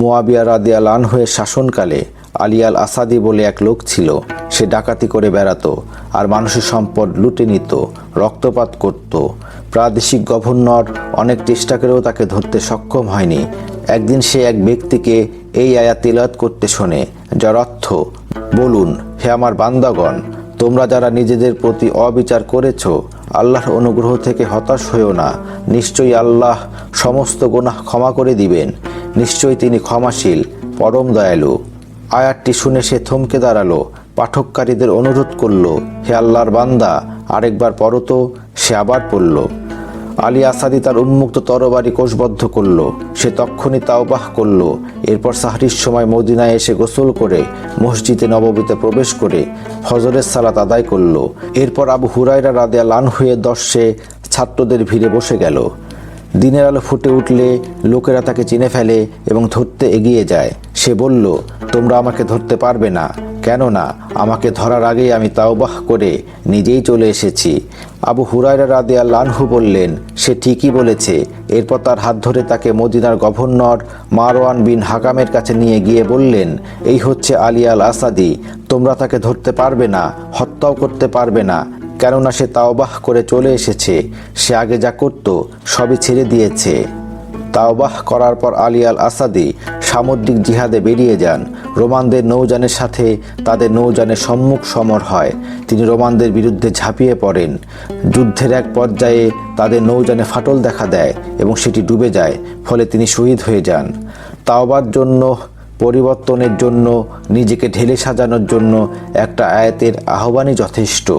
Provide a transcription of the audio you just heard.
মোয়াবিয়া রাদিয়াল আনহুয়ের শাসনকালে আলিয়াল আসাদি বলে এক লোক ছিল। সে ডাকাতি করে বেড়াতো আর মানুষের সম্পদ লুটে নিত, রক্তপাত করত। প্রাদেশিক গভর্নর অনেক চেষ্টা করেও তাকে ধরতে সক্ষম হয়নি। একদিন সে এক ব্যক্তিকে এই আয়া তিলাওয়াত করতে শোনে, যার অর্থ, বলুন, হে আমার বান্দাগণ, তোমরা যারা নিজেদের প্রতি অবিচার করেছ, আল্লাহর অনুগ্রহ থেকে হতাশ হয়েও না। নিশ্চয়ই আল্লাহ সমস্ত গুনাহ ক্ষমা করে দিবেন। নিশ্চয়ই তিনি ক্ষমাশীল, পরম দয়ালু। আয়াতটি শুনে সে থমকে দাঁড়াল, পাঠককারীদের অনুরোধ করল, হে আল্লাহর বান্দা, আরেকবার পড়ো তো, সে আবার পড়ল। আলী আসাদি তার উন্মুক্ত তরবারি কোষবদ্ধ করল, সে তক্ষণই তাওবাহ করল, এরপর সাহরির সময় মদিনায় এসে গোসল করে, মসজিদে নববীতে প্রবেশ করে ফজরের সালাত আদায় করল। এরপর আবু হুরাইরা রাদেয়া লান হয়ে দর্শে ছাত্রদের ভিড়ে বসে গেল। দিনের আলো ফুটে উঠলে লোকেরা তাকে চিনে ফেলে এবং ধরতে এগিয়ে যায়। সে বলল, তোমরা আমাকে ধরতে পারবে না, কেননা আমাকে ধরার আগেই আমি তাওবাহ করে নিজেই চলে এসেছি। আবু হুরায়রা রাদিয়া লানহু বললেন, সে ঠিকই বলেছে। এরপর তার হাত ধরে তাকে মদিনার গভর্নর মারওয়ান বিন হাকামের কাছে নিয়ে গিয়ে বললেন, এই হচ্ছে আলী আল আসাদি তোমরা তাকে ধরতে পারবে না, হত্যাও করতে পারবে না। কেননা সে তাওবাহ করে চলে এসেছে। সে আগে যা করত, সবই ছেড়ে দিয়েছে। তাওবাহ করার পর আলী আল আসাদি সামুদ্রিক জিহাদে বেরিয়ে যান। রোমানদের নৌযানের সাথে তাদের নৌযানের সম্মুখ সমর হয়। তিনি রোমানদের বিরুদ্ধে ঝাঁপিয়ে পড়েন। যুদ্ধের এক পর্যায়ে তাদের নৌযানে ফাটল দেখা দেয় এবং সেটি ডুবে যায়, ফলে তিনি শহীদ হয়ে যান। তাওবার জন্য, পরিবর্তনের জন্য, নিজেকে ঢেলে সাজানোর জন্য একটা আয়াতের আহ্বানই যথেষ্ট।